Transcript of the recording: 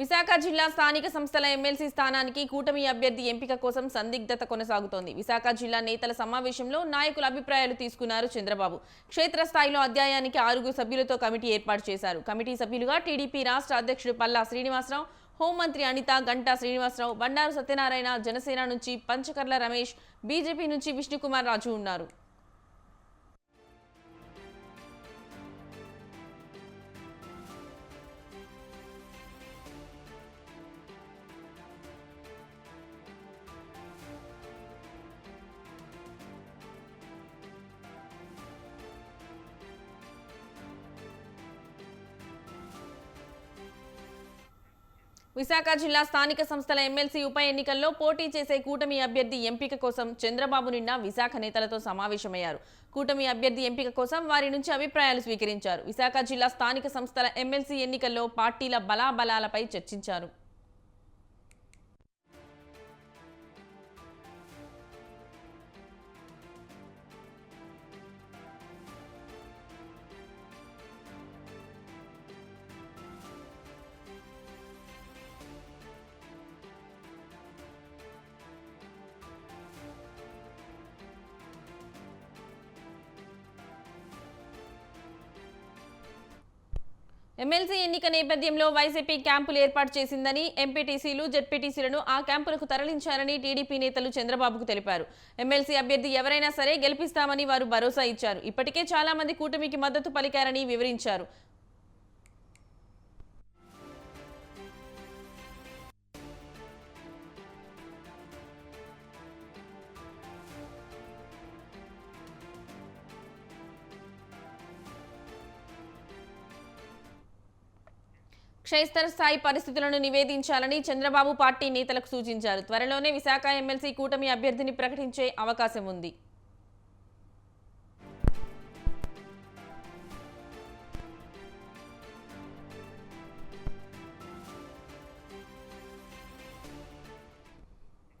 విశాఖ జిల్లా స్థానిక సంస్థల ఎమ్మెల్సీ స్థానానికి కూటమి అభ్యర్థి ఎంపిక కోసం సందిగ్ధత కొనసాగుతోంది. విశాఖ జిల్లా నేతల సమావేశంలో నాయకుల అభిప్రాయాలు తీసుకున్నారు చంద్రబాబు. క్షేత్రస్థాయిలో అధ్యాయానికి ఆరుగురు సభ్యులతో కమిటీ ఏర్పాటు చేశారు. కమిటీ సభ్యులుగా టీడీపీ రాష్ట్ర అధ్యక్షుడు పల్లా శ్రీనివాసరావు హోంమంత్రి అనిత గంటా శ్రీనివాసరావు బండారు సత్యనారాయణ జనసేన నుంచి పంచకర్ల రమేష్ బీజేపీ నుంచి విష్ణుకుమార్ రాజు ఉన్నారు. విశాఖ జిల్లా స్థానిక సంస్థల ఎమ్మెల్సీ ఉప ఎన్నికల్లో పోటీ చేసే కూటమి అభ్యర్థి ఎంపిక కోసం చంద్రబాబు నిన్న విశాఖ నేతలతో సమావేశమయ్యారు. కూటమి అభ్యర్థి ఎంపిక కోసం వారి నుంచి అభిప్రాయాలు స్వీకరించారు. విశాఖ జిల్లా స్థానిక సంస్థల ఎమ్మెల్సీ ఎన్నికల్లో పార్టీల బలాబలాలపై చర్చించారు. ఎమ్మెల్సీ ఎన్నిక నేపథ్యంలో వైసీపీ క్యాంపులు ఏర్పాటు చేసిందని ఎంపీటీసీలు జెడ్పీటీసీలను ఆ క్యాంపులకు తరలించారని టీడీపీ నేతలు చంద్రబాబుకు తెలిపారు. ఎమ్మెల్సీ అభ్యర్థి ఎవరైనా సరే గెలిపిస్తామని వారు భరోసా ఇచ్చారు. ఇప్పటికే చాలా మంది కూటమికి మద్దతు పలికారని వివరించారు. క్షేత్ర స్థాయి పరిస్థితులను నివేదించాలని చంద్రబాబు పార్టీ నేతలకు సూచించారు. త్వరలోనే విశాఖ ఎమ్మెల్సీ కూటమి అభ్యర్థిని ప్రకటించే అవకాశం ఉంది.